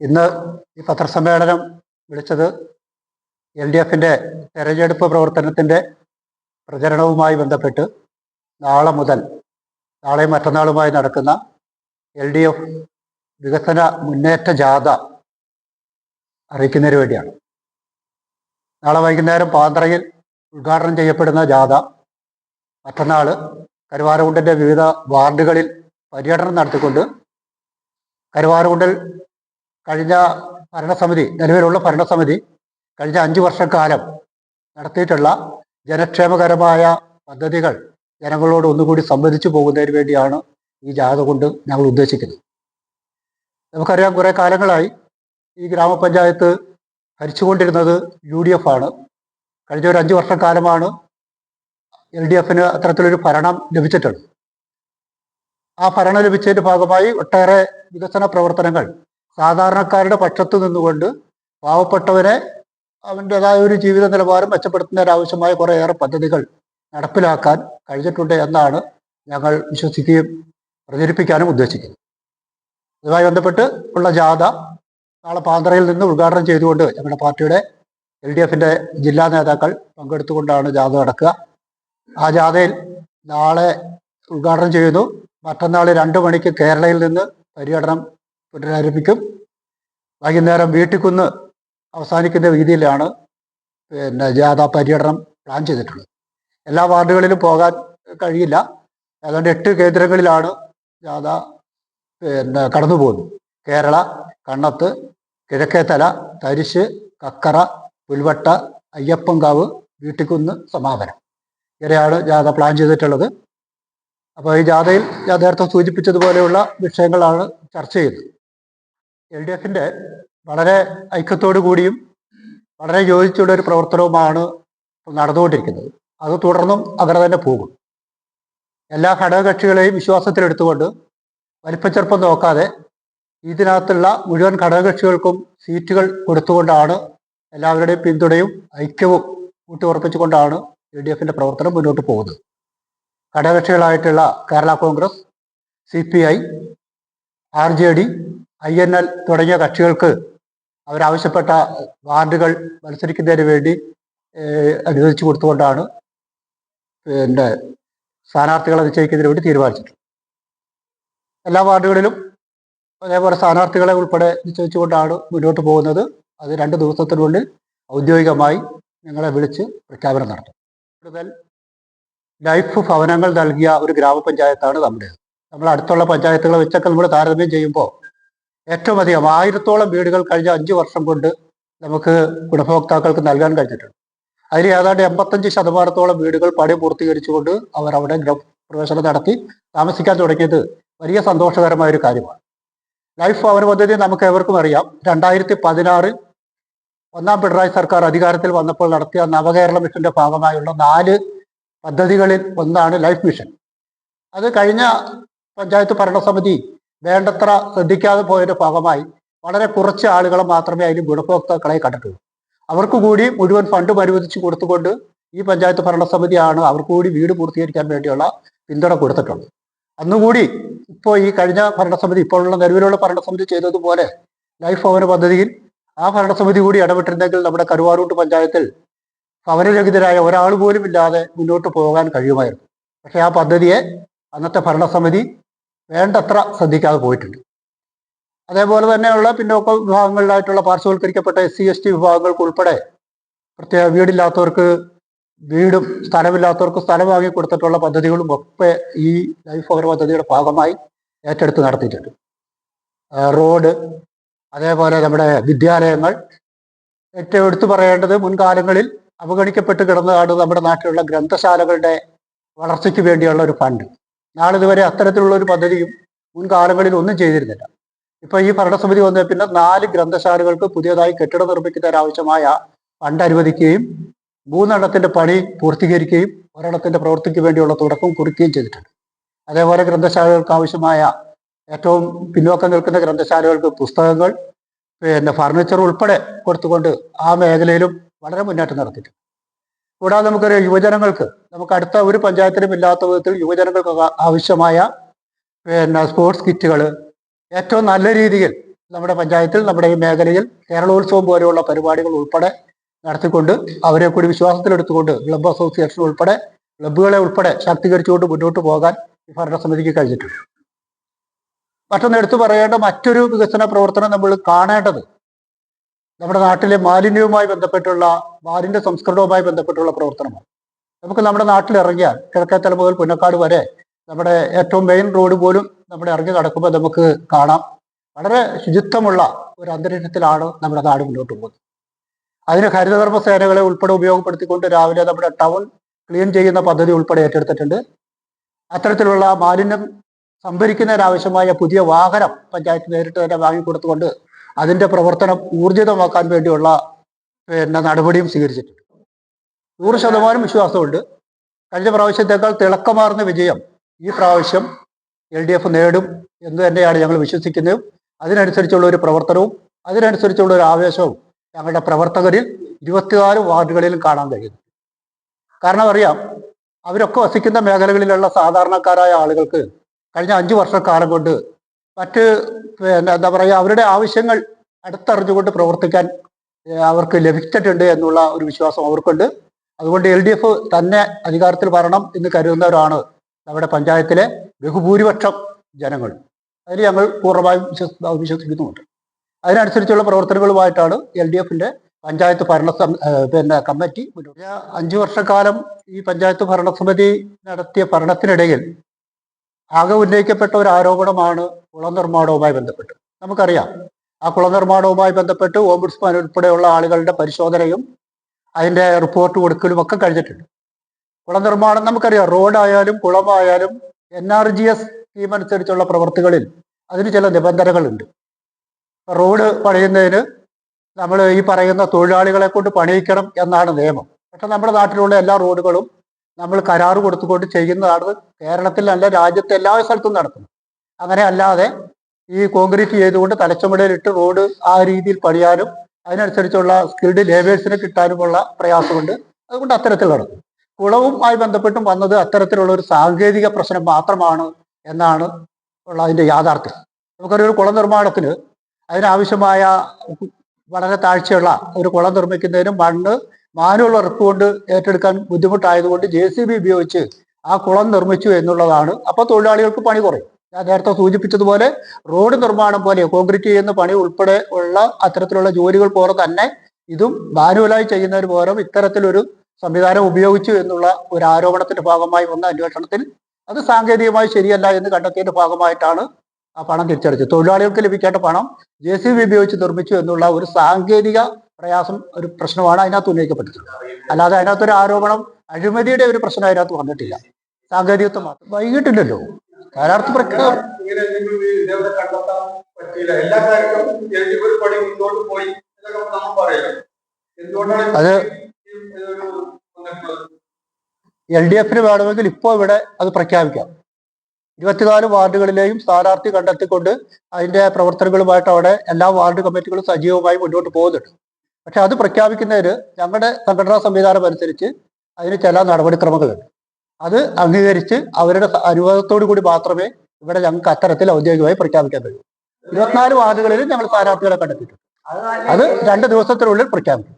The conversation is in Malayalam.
ഇന്ന് ഈ പത്രസമ്മേളനം വിളിച്ചത് എൽ ഡി എഫിന്റെ തെരഞ്ഞെടുപ്പ് പ്രവർത്തനത്തിന്റെ പ്രചരണവുമായി ബന്ധപ്പെട്ട് നാളെ മുതൽ നാളെയും മറ്റന്നാളുമായി നടക്കുന്ന എൽ ഡി എഫ് വികസന മുന്നേറ്റ ജാഥ അറിയിക്കുന്നതിന് വേണ്ടിയാണ്. നാളെ വൈകുന്നേരം പാന്തറയിൽ ഉദ്ഘാടനം ചെയ്യപ്പെടുന്ന ജാഥ മറ്റന്നാൾ കരുവാരകുണ്ടിന്റെ വിവിധ വാർഡുകളിൽ പര്യടനം നടത്തിക്കൊണ്ട് കരുവാരകുണ്ടിൽ കഴിഞ്ഞ ഭരണസമിതി നിലവിലുള്ള ഭരണസമിതി കഴിഞ്ഞ അഞ്ചു വർഷക്കാലം നടത്തിയിട്ടുള്ള ജനക്ഷേമകരമായ പദ്ധതികൾ ജനങ്ങളോട് ഒന്നുകൂടി സംവദിച്ചു പോകുന്നതിന് വേണ്ടിയാണ് ഈ ജാഥ കൊണ്ട് ഞങ്ങൾ ഉദ്ദേശിക്കുന്നത്. നമുക്കറിയാം കുറേ കാലങ്ങളായി ഈ ഗ്രാമപഞ്ചായത്ത് ഭരിച്ചുകൊണ്ടിരുന്നത് യു ഡി എഫ് ആണ്. കഴിഞ്ഞ ഒരു അഞ്ചു വർഷക്കാലമാണ് എൽ ഡി എഫിന് അത്തരത്തിലൊരു ഭരണം ലഭിച്ചിട്ടുള്ളത്. ആ ഭരണം ലഭിച്ചതിന്റെ ഭാഗമായി ഒട്ടേറെ വികസന പ്രവർത്തനങ്ങൾ സാധാരണക്കാരുടെ പക്ഷത്ത് നിന്നുകൊണ്ട് പാവപ്പെട്ടവരെ അവന്റെതായ ഒരു ജീവിത നിലവാരം മെച്ചപ്പെടുത്തുന്നതിനാവശ്യമായ കുറേയേറെ പദ്ധതികൾ നടപ്പിലാക്കാൻ കഴിഞ്ഞിട്ടുണ്ട് എന്നാണ് ഞങ്ങൾ വിശ്വസിക്കുകയും പ്രചരിപ്പിക്കാനും ഉദ്ദേശിക്കുന്നത്. ഇതുമായി ബന്ധപ്പെട്ട് ഉള്ള ജാഥ നാളെ പാന്തറയിൽ നിന്ന് ഉദ്ഘാടനം ചെയ്തുകൊണ്ട് ഞങ്ങളുടെ പാർട്ടിയുടെ എൽ ഡി എഫിന്റെ ജില്ലാ നേതാക്കൾ പങ്കെടുത്തുകൊണ്ടാണ് ജാഥ നടക്കുക. ആ ജാഥയിൽ നാളെ ഉദ്ഘാടനം ചെയ്യുന്നു. മറ്റന്നാൾ രണ്ട് മണിക്ക് കേരളയിൽ നിന്ന് പര്യടനം പുനരാരംഭിക്കും. വൈകുന്നേരം വീട്ടിക്കുന്ന് അവസാനിക്കുന്ന രീതിയിലാണ് പിന്നെ ജാഥ പര്യടനം പ്ലാൻ ചെയ്തിട്ടുള്ളത്. എല്ലാ വാർഡുകളിലും പോകാൻ കഴിയില്ല. ഏതാണ്ട് എട്ട് കേന്ദ്രങ്ങളിലാണ് ജാഥ പിന്നെ കടന്നു പോകുന്നത് കേരള കണ്ണത്ത് കിഴക്കേത്തല തരിശ് കക്കറ പുൽവട്ട അയ്യപ്പൻകാവ് വീട്ടിക്കുന്ന് സമാപനം. ഇങ്ങനെയാണ് ജാഥ പ്ലാൻ ചെയ്തിട്ടുള്ളത്. അപ്പോൾ ഈ ജാഥയിൽ ഞാൻ നേരത്തെ സൂചിപ്പിച്ചതുപോലെയുള്ള വിഷയങ്ങളാണ് ചർച്ച ചെയ്യുന്നത്. എൽ ഡി എഫിന്റെ വളരെ ഐക്യത്തോടു കൂടിയും വളരെ യോജിച്ചുള്ള ഒരു പ്രവർത്തനവുമാണ് നടന്നുകൊണ്ടിരിക്കുന്നത്. അത് തുടർന്നും അങ്ങനെ തന്നെ പോകും. എല്ലാ ഘടകകക്ഷികളെയും വിശ്വാസത്തിലെടുത്തുകൊണ്ട് വലിപ്പച്ചെറുപ്പം നോക്കാതെ ഇതിനകത്തുള്ള മുഴുവൻ ഘടകകക്ഷികൾക്കും സീറ്റുകൾ കൊടുത്തുകൊണ്ടാണ് എല്ലാവരുടെയും പിന്തുണയും ഐക്യവും ഊട്ടിയുറപ്പിച്ചുകൊണ്ടാണ് എൽ ഡി എഫിന്റെ പ്രവർത്തനം മുന്നോട്ട് പോകുന്നത്. ഘടകകക്ഷികളായിട്ടുള്ള Kerala Congress C P I R J D I N L തുടങ്ങിയ കക്ഷികൾക്ക് അവരാവശ്യപ്പെട്ട വാർഡുകൾ മത്സരിക്കുന്നതിന് വേണ്ടി അനുവദിച്ചു കൊടുത്തുകൊണ്ടാണ് പിന്നെ സ്ഥാനാർത്ഥികളെ നിശ്ചയിക്കുന്നതിന് വേണ്ടി തീരുമാനിച്ചിട്ടുള്ളത്. എല്ലാ വാർഡുകളിലും അതേപോലെ സ്ഥാനാർത്ഥികളെ ഉൾപ്പെടെ നിശ്ചയിച്ചുകൊണ്ടാണ് മുന്നോട്ട് പോകുന്നത്. അത് രണ്ട് ദിവസത്തിനുള്ളിൽ ഔദ്യോഗികമായി ഞങ്ങളെ വിളിച്ച് പ്രഖ്യാപനം നടത്തും. കൂടുതൽ ലൈഫ് ഭവനങ്ങൾ നൽകിയ ഒരു ഗ്രാമപഞ്ചായത്താണ് നമ്മുടേത്. നമ്മൾ അടുത്തുള്ള പഞ്ചായത്തുകളെ വെച്ചൊക്കെ നമ്മൾ താരതമ്യം ചെയ്യുമ്പോൾ ഏറ്റവും അധികം ആയിരത്തോളം വീടുകൾ കഴിഞ്ഞ അഞ്ച് വർഷം കൊണ്ട് നമുക്ക് ഗുണഭോക്താക്കൾക്ക് നൽകാൻ കഴിഞ്ഞിട്ടുണ്ട്. അതിൽ ഏതാണ്ട് എൺപത്തഞ്ച് ശതമാനത്തോളം വീടുകൾ പണി പൂർത്തീകരിച്ചുകൊണ്ട് അവർ അവിടെ ഗൃഹപ്രവേശനം നടത്തി താമസിക്കാൻ തുടങ്ങിയത് വലിയ സന്തോഷകരമായ ഒരു കാര്യമാണ്. ലൈഫ് ഭവന പദ്ധതി നമുക്ക് എവർക്കും അറിയാം. രണ്ടായിരത്തി പതിനാറിൽ ഒന്നാം പിണറായി സർക്കാർ അധികാരത്തിൽ വന്നപ്പോൾ നടത്തിയ നവകേരള മിഷന്റെ ഭാഗമായുള്ള നാല് പദ്ധതികളിൽ ഒന്നാണ് ലൈഫ് മിഷൻ. അത് കഴിഞ്ഞ പഞ്ചായത്ത് ഭരണസമിതി വേണ്ടത്ര ശ്രദ്ധിക്കാതെ പോയതിന്റെ ഭാഗമായി വളരെ കുറച്ച് ആളുകളെ മാത്രമേ അതിന് ഗുണഭോക്താക്കളെ കണ്ടിട്ടുള്ളൂ. അവർക്ക് കൂടി മുഴുവൻ ഫണ്ട് അനുവദിച്ചു കൊടുത്തുകൊണ്ട് ഈ പഞ്ചായത്ത് ഭരണസമിതിയാണ് അവർക്ക് കൂടി വീട് പൂർത്തീകരിക്കാൻ വേണ്ടിയുള്ള പിന്തുണ കൊടുത്തിട്ടുള്ളത്. അന്നുകൂടി ഇപ്പോൾ ഈ കഴിഞ്ഞ ഭരണസമിതി ഇപ്പോഴുള്ള നിലവിലുള്ള ഭരണസമിതി ചെയ്തതുപോലെ ലൈഫ് ഭവന പദ്ധതിയിൽ ആ ഭരണസമിതി കൂടി ഇടപെട്ടിരുന്നെങ്കിൽ നമ്മുടെ കരുവാരൂട്ട് പഞ്ചായത്തിൽ ഭവനരഹിതരായ ഒരാൾ പോലും ഇല്ലാതെ മുന്നോട്ട് പോകാൻ കഴിയുമായിരുന്നു. പക്ഷെ ആ പദ്ധതിയെ അന്നത്തെ ഭരണസമിതി വേണ്ടത്ര ശ്രദ്ധിക്കാതെ പോയിട്ടുണ്ട്. അതേപോലെ തന്നെയുള്ള പിന്നോക്ക വിഭാഗങ്ങളിലായിട്ടുള്ള പാർശ്വവൽക്കരിക്കപ്പെട്ട എസ് സി എസ് ടി വിഭാഗങ്ങൾക്ക് ഉൾപ്പെടെ പ്രത്യേക വീടില്ലാത്തവർക്ക് വീടും സ്ഥലമില്ലാത്തവർക്ക് സ്ഥലം വാങ്ങി കൊടുത്തിട്ടുള്ള പദ്ധതികളും ഒക്കെ ഈ ലൈഫ് ഓവർ പദ്ധതിയുടെ ഭാഗമായി ഏറ്റെടുത്ത് നടത്തിയിട്ടുണ്ട്. റോഡ് അതേപോലെ നമ്മുടെ വിദ്യാലയങ്ങൾ ഏറ്റവും എടുത്തു പറയേണ്ടത് മുൻകാലങ്ങളിൽ അവഗണിക്കപ്പെട്ട് കിടന്നതാണ് നമ്മുടെ നാട്ടിലുള്ള ഗ്രന്ഥശാലകളുടെ വളർച്ചയ്ക്ക് വേണ്ടിയുള്ള ഒരു ഫണ്ട്. നാളിതുവരെ അത്തരത്തിലുള്ള ഒരു പദ്ധതിയും മുൻകാലങ്ങളിൽ ഒന്നും ചെയ്തിരുന്നില്ല. ഇപ്പൊ ഈ ഭരണസമിതി വന്ന പിന്നെ നാല് ഗ്രന്ഥശാലകൾക്ക് പുതിയതായി കെട്ടിടം നിർമ്മിക്കുന്നതിനാവശ്യമായ ഫണ്ട് അനുവദിക്കുകയും മൂന്നെണ്ണത്തിന്റെ പണി പൂർത്തീകരിക്കുകയും ഒരെണ്ണത്തിന്റെ പ്രവൃത്തിക്ക് വേണ്ടിയുള്ള തുടക്കം കുറിക്കുകയും ചെയ്തിട്ടുണ്ട്. അതേപോലെ ഗ്രന്ഥശാലകൾക്ക് ആവശ്യമായ ഏറ്റവും പിന്നോക്കം നിൽക്കുന്ന ഗ്രന്ഥശാലകൾക്ക് പുസ്തകങ്ങൾ പിന്നെ ഫർണിച്ചർ ഉൾപ്പെടെ കൊടുത്തുകൊണ്ട് ആ മേഖലയിലും വളരെ മുന്നേറ്റം നടത്തിയിട്ടുണ്ട്. കൂടാതെ നമുക്കറിയാം യുവജനങ്ങൾക്ക് നമുക്ക് അടുത്ത ഒരു പഞ്ചായത്തിലും ഇല്ലാത്ത വിധത്തിൽ യുവജനങ്ങൾക്ക് ആവശ്യമായ പിന്നെ സ്പോർട്സ് കിറ്റുകൾ ഏറ്റവും നല്ല രീതിയിൽ നമ്മുടെ പഞ്ചായത്തിൽ നമ്മുടെ ഈ മേഖലയിൽ കേരളോത്സവം പോലെയുള്ള പരിപാടികൾ ഉൾപ്പെടെ നടത്തിക്കൊണ്ട് അവരെ കൂടി വിശ്വാസത്തിലെടുത്തുകൊണ്ട് ക്ലബ്ബ് അസോസിയേഷൻ ഉൾപ്പെടെ ക്ലബ്ബുകളെ ഉൾപ്പെടെ ശാക്തീകരിച്ചുകൊണ്ട് മുന്നോട്ട് പോകാൻ ഈ ഭരണസമിതിക്ക് കഴിഞ്ഞിട്ടുണ്ട്. മറ്റൊന്ന് എടുത്തു പറയേണ്ട മറ്റൊരു വികസന പ്രവർത്തനം നമ്മൾ കാണേണ്ടത് നമ്മുടെ നാട്ടിലെ മാലിന്യവുമായി ബന്ധപ്പെട്ടുള്ള മാലിന്യ സംസ്കരണവുമായി ബന്ധപ്പെട്ടുള്ള പ്രവർത്തനമാണ്. നമുക്ക് നമ്മുടെ നാട്ടിൽ ഇറങ്ങിയാൽ കിഴക്കേത്തല മുതൽ പുന്നക്കാട് വരെ നമ്മുടെ ഏറ്റവും മെയിൻ റോഡ് പോലും നമ്മുടെ ഇറങ്ങി നടക്കുമ്പോൾ നമുക്ക് കാണാം. വളരെ ശുചിത്വമുള്ള ഒരു അന്തരീക്ഷത്തിലാണ് നമ്മുടെ നാട് മുന്നോട്ട് പോകുന്നത്. അതിന് ഹരിതകർമ്മ സേനകളെ ഉൾപ്പെടെ ഉപയോഗപ്പെടുത്തിക്കൊണ്ട് രാവിലെ നമ്മുടെ ടൗൺ ക്ലീൻ ചെയ്യുന്ന പദ്ധതി ഉൾപ്പെടെ ഏറ്റെടുത്തിട്ടുണ്ട്. അത്തരത്തിലുള്ള മാലിന്യം സംഭരിക്കുന്നതിനാവശ്യമായ പുതിയ വാഹനം പഞ്ചായത്ത് നേരിട്ട് തന്നെ വാങ്ങിക്കൊടുത്തുകൊണ്ട് അതിന്റെ പ്രവർത്തനം ഊർജിതമാക്കാൻ വേണ്ടിയുള്ള പിന്നെ നടപടിയും സ്വീകരിച്ചിട്ടുണ്ട്. നൂറ് ശതമാനം വിശ്വാസമുണ്ട്. കഴിഞ്ഞ പ്രാവശ്യത്തേക്കാൾ തിളക്കമാർന്ന വിജയം ഈ പ്രാവശ്യം എൽ ഡി എഫ് നേടും എന്ന് തന്നെയാണ് ഞങ്ങൾ വിശ്വസിക്കുന്നത്. അതിനനുസരിച്ചുള്ള ഒരു പ്രവർത്തനവും അതിനനുസരിച്ചുള്ള ഒരു ആവേശവും ഞങ്ങളുടെ പ്രവർത്തകരിൽ ഇരുപത്തിനാല് വാർഡുകളിലും കാണാൻ കഴിയുന്നു. കാരണം അറിയാം അവരൊക്കെ വസിക്കുന്ന മേഖലകളിലുള്ള സാധാരണക്കാരായ ആളുകൾക്ക് കഴിഞ്ഞ അഞ്ചു വർഷക്കാലം കൊണ്ട് മറ്റ് പിന്നെ എന്താ പറയുക അവരുടെ ആവശ്യങ്ങൾ അടുത്തറിഞ്ഞുകൊണ്ട് പ്രവർത്തിക്കാൻ അവർക്ക് ലഭിച്ചിട്ടുണ്ട് എന്നുള്ള ഒരു വിശ്വാസം അവർക്കുണ്ട്. അതുകൊണ്ട് എൽ ഡി എഫ് തന്നെ അധികാരത്തിൽ വരണം എന്ന് കരുതുന്നവരാണ് നമ്മുടെ പഞ്ചായത്തിലെ ബഹുഭൂരിപക്ഷം ജനങ്ങൾ. അതിൽ ഞങ്ങൾ പൂർണമായും വിശ്വസ് വിശ്വസിക്കുന്നുമുണ്ട്. അതിനനുസരിച്ചുള്ള പ്രവർത്തനങ്ങളുമായിട്ടാണ് എൽ ഡി എഫിന്റെ പഞ്ചായത്ത് ഭരണ പിന്നെ കമ്മിറ്റി മുന്നോട്ട്. അഞ്ചു വർഷക്കാലം ഈ പഞ്ചായത്ത് ഭരണസമിതി നടത്തിയ ഭരണത്തിനിടയിൽ ആകെ ഉന്നയിക്കപ്പെട്ട ഒരു ആരോപണമാണ് കുളം നിർമ്മാണവുമായി ബന്ധപ്പെട്ട്. നമുക്കറിയാം ആ കുളനിർമ്മാണവുമായി ബന്ധപ്പെട്ട് ഓംബുഡ്സ്മാൻ ഉൾപ്പെടെയുള്ള ആളുകളുടെ പരിശോധനയും അതിന്റെ റിപ്പോർട്ട് കൊടുക്കലും ഒക്കെ കഴിഞ്ഞിട്ടുണ്ട്. കുളനിർമ്മാണം നമുക്കറിയാം റോഡായാലും കുളമായാലും N R G S scheme അനുസരിച്ചുള്ള പ്രവർത്തികളിൽ അതിന് ചില നിബന്ധനകളുണ്ട്. റോഡ് പണിയുന്നതിന് നമ്മൾ ഈ പറയുന്ന തൊഴിലാളികളെ കൊണ്ട് പണിയിക്കണം എന്നാണ് നിയമം. പക്ഷെ നമ്മുടെ നാട്ടിലുള്ള എല്ലാ റോഡുകളും നമ്മൾ കരാറ് കൊടുത്തുകൊണ്ട് ചെയ്യുന്നതാണ് കേരളത്തിലല്ല രാജ്യത്തെ എല്ലാ സ്ഥലത്തും നടത്തുന്നത് അങ്ങനെ അല്ലാതെ ഈ കോൺക്രീറ്റ് ചെയ്തുകൊണ്ട് തലച്ചുമടയിലിട്ട് റോഡ് ആ രീതിയിൽ പണിയാനും അതിനനുസരിച്ചുള്ള സ്കിൽഡ് ലേബേഴ്സിനെ കിട്ടാനുമുള്ള പ്രയാസമുണ്ട്. അതുകൊണ്ട് അത്തരത്തിലാണ് കുളവും കുളവുമായി ബന്ധപ്പെട്ടും വന്നത് അത്തരത്തിലുള്ള ഒരു സാങ്കേതിക പ്രശ്നം മാത്രമാണ് എന്നാണ് ഉള്ള അതിന്റെ യാഥാർത്ഥ്യം. നമുക്കറിയൊരു കുളം നിർമ്മാണത്തിന് അതിനാവശ്യമായ വളരെ താഴ്ചയുള്ള ഒരു കുളം നിർമ്മിക്കുന്നതിന് മണ്ണ് മാനുവൽ വർക്ക് കൊണ്ട് ഏറ്റെടുക്കാൻ ബുദ്ധിമുട്ടായതുകൊണ്ട് ജെ സി ബി ഉപയോഗിച്ച് ആ കുളം നിർമ്മിച്ചു എന്നുള്ളതാണ്. അപ്പോൾ തൊഴിലാളികൾക്ക് പണി കുറയും. ഞാൻ നേരത്തെ സൂചിപ്പിച്ചതുപോലെ റോഡ് നിർമ്മാണം പോലെ കോൺക്രീറ്റ് ചെയ്യുന്ന പണി ഉൾപ്പെടെ ഉള്ള അത്തരത്തിലുള്ള ജോലികൾ പോലെ തന്നെ ഇതും മാനുവലായി ചെയ്യുന്നതിന് പകരം ഇത്തരത്തിലൊരു സംവിധാനം ഉപയോഗിച്ചു എന്നുള്ള ഒരു ആരോപണത്തിന്റെ ഭാഗമായി വന്ന അന്വേഷണത്തിൽ അത് സാങ്കേതികമായി ശരിയല്ല എന്ന് കണ്ടെത്തിയതിന്റെ ഭാഗമായിട്ടാണ് ആ പണം തിരിച്ചടിച്ചത്. തൊഴിലാളികൾക്ക് ലഭിക്കേണ്ട പണം ജെ സി ബി ഉപയോഗിച്ച് നിർമ്മിച്ചു എന്നുള്ള ഒരു സാങ്കേതിക പ്രയാസം ഒരു പ്രശ്നമാണ് അതിനകത്ത് ഉന്നയിക്കപ്പെട്ടിട്ടുള്ളത്. അല്ലാതെ അതിനകത്തൊരു ആരോപണം അഴിമതിയുടെ ഒരു പ്രശ്നം അതിനകത്ത് വന്നിട്ടില്ല. സാങ്കേതികത്വം മാത്രം. വൈകിട്ടില്ലല്ലോ. സ്ഥാനാർത്ഥി പ്രഖ്യാപനം. അത് എൽ ഡി എഫിന് വേണമെങ്കിൽ ഇപ്പോൾ ഇവിടെ അത് പ്രഖ്യാപിക്കാം. ഇരുപത്തിനാല് വാർഡുകളിലെയും സ്ഥാനാർത്ഥി കണ്ടെത്തിക്കൊണ്ട് അതിന്റെ പ്രവർത്തനങ്ങളുമായിട്ട് അവിടെ എല്ലാ വാർഡ് കമ്മിറ്റികളും സജീവമായി മുന്നോട്ട് പോകുന്നുണ്ട്. പക്ഷെ അത് പ്രഖ്യാപിക്കുന്നതിന് ഞങ്ങളുടെ സംഘടനാ സംവിധാനം അനുസരിച്ച് അതിന് ചില നടപടിക്രമങ്ങളുണ്ട്. അത് അംഗീകരിച്ച് അവരുടെ അനുവാദത്തോടു കൂടി മാത്രമേ ഇവിടെ ഞങ്ങൾക്ക് അത്തരത്തിൽ ഔദ്യോഗികമായി പ്രഖ്യാപിക്കാൻ കഴിയൂ. ഇരുപത്തിനാല് വാർഡുകളിൽ ഞങ്ങൾ സ്ഥാനാർത്ഥികളെ കണ്ടെത്തിയിട്ടുണ്ട്. അത് രണ്ട് ദിവസത്തിനുള്ളിൽ പ്രഖ്യാപിക്കും.